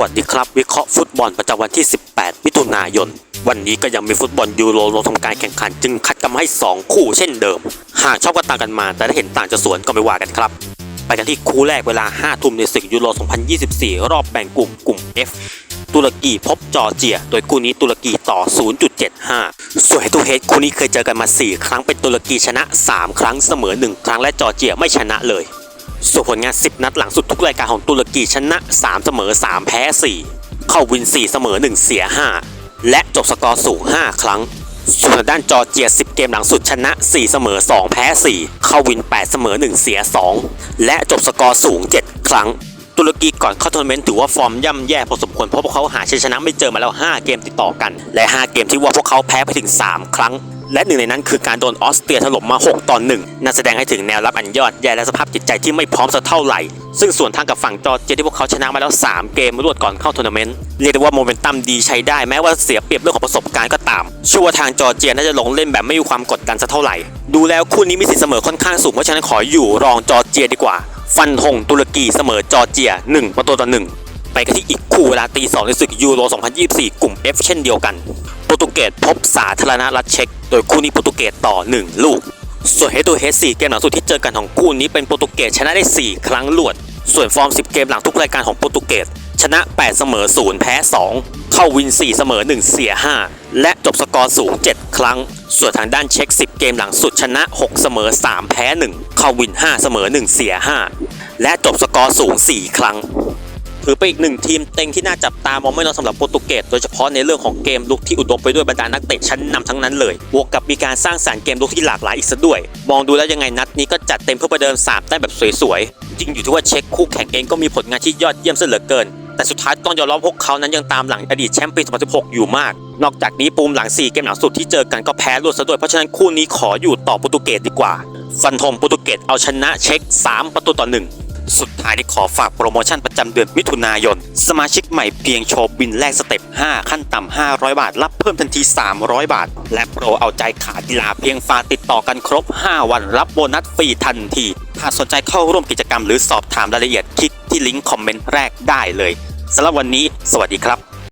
วัสดีครับ วิเคราะห์ฟุตบอลประจำวันที่ 18 มิถุนายน วันนี้ก็ยังมีฟุตบอลยูโรลงทำการแข่งขัน จึงคัดกันมาให้ 2 คู่เช่นเดิม หากชอบก็ต่างกันมา แต่ถ้าเห็นต่างจะสวนก็ไม่ว่ากันครับ ไปกันที่คู่แรกเวลา 5 ทุ่มในศึกยูโร 2024 รอบแบ่งกลุ่มกลุ่ม F ตุรกีพบจอร์เจีย โดยคู่นี้ตุรกีต่อ 0.75 ส่วนเฮตูเฮดคู่นี้เคยเจอกันมา 4 ครั้งเป็นตุรกีชนะ 3 ครั้งเสมอ 1 ครั้งและจอร์เจียไม่ชนะเลย ส่วนผลงาน 10 นัดหลังสุดทุกรายการของตุรกีชนะ 3 เสมอ 3 แพ้ 4 เข้าวิน 4 เสมอ 1 เสีย 5 และจบสกอร์สูง 5 ครั้ง ส่วนด้านจอร์เจีย 10 เกมหลังสุดชนะ 4 เสมอ 2 แพ้ 4 เข้าวิน 8 เสมอ 1 เสีย 2 และจบสกอร์สูง 7 ครั้ง ตุรกีก่อนเข้าทัวร์นาเมนต์ถือว่าฟอร์มย่ำแย่พอสมควรเพราะพวกเขาหาชัยชนะไม่เจอมาแล้ว 5 เกมติดต่อกัน และ 5 เกมที่ว่าพวกเขาแพ้ไปถึง 3 ครั้ง และหนึ่งในนั้นคือการโดนออสเตรียถล่มมา 6 ต่อ 1น่าแสดงให้ถึงแนวรับอันยอดแย่และสภาพจิตใจที่ไม่พร้อมสักเท่าไหร่ ซึ่งส่วนทางกับฝั่งจอร์เจียที่พวกเขาชนะมาแล้ว 3 เกมรวดก่อนเข้าทัวร์นาเมนต์เรียกได้ว่าโมเมนตัมดีใช้ได้แม้ว่าเสียเปรียบเรื่องของประสบการณ์ก็ตามเชื่อว่าทางจอร์เจียน่าจะลงเล่นแบบไม่มีความกดดันสักเท่าไหร่ ดูแล้วคู่นี้มีสิทธิเสมอค่อนข้างสูงเพราะฉะนั้นขออยู่รองจอร์เจียดีกว่า ฟันธงตุรกีเสมอจอร์เจีย 1 ประตูต่อ1ไปกันที่อีกคู่เวลาตีสองในศึกยูโร 2024 กลุ่ม F เช่นเดียวกัน โปรตุเกสพบสาธารณรัฐเช็กโดยคู่นี้โปรตุเกสต่อ 1 ลูก ส่วนเฮดูเฮด4เกมหลังสุดที่เจอกันของคู่นี้เป็นโปรตุเกสชนะได้ 4 ครั้งรวด ส่วนฟอร์ม 10 เกมหลังทุกรายการของโปรตุเกสชนะ 8 เสมอ 0 แพ้ 2 เข้าวิน 4 เสมอ 1 เสีย 5 และจบสกอร์สูง 7 ครั้ง ส่วนทางด้านเช็ค 10 เกมหลังสุดชนะ 6 เสมอ 3 แพ้ 1 เข้าวิน 5 เสมอ 1 เสีย 5 และจบสกอร์สูง 4 ครั้ง ถือเป็นอีกหนึ่งทีมเต็งที่น่าจับตามองไม่น้อยสำหรับโปรตุเกสโดยเฉพาะในเรื่องของเกมลุกที่อุดมไปด้วยบรรดานักเตะชั้นนำทั้งนั้นเลยบวกกับมีการสร้างสรรค์เกมลุกที่หลากหลายอีกซะด้วย มองดูแล้วยังไงนัดนี้ก็จัดเต็มเพื่อประเดิมสามแต้มแบบสวยๆจริงอยู่ที่ว่าเช็คคู่แข่งเองก็มีผลงานที่ยอดเยี่ยมซะเหลือเกิน แต่สุดท้ายต้องยอมรับพวกเขานั้นยังตามหลังอดีตแชมป์ปี 2016 อยู่มาก นอกจากนี้ปูมหลัง 4 เกมหลังสุดที่เจอกันก็แพ้รวดซะด้วยเพราะฉะนั้นคู่นี้ขออยู่ต่อโปรตุเกสดีกว่า ฟันธงโปรตุเกสเอาชนะเช็ค 3 ประตูต่อ 1 สุดท้ายที่ขอฝากโปรโมชั่นประจำเดือนมิถุนายน สมาชิกใหม่เพียงโชว์บินแรกสเต็ป 5 ขั้นต่ำ 500 บาท รับเพิ่มทันที 300 บาท และโปรเอาใจขากีฬาเพียงฝากติดต่อกันครบ 5 วันรับโบนัสฟรีทันที หากสนใจเข้าร่วมกิจกรรมหรือสอบถามรายละเอียดคลิกที่ลิงก์คอมเมนต์แรกได้เลยสำหรับวันนี้ สวัสดีครับ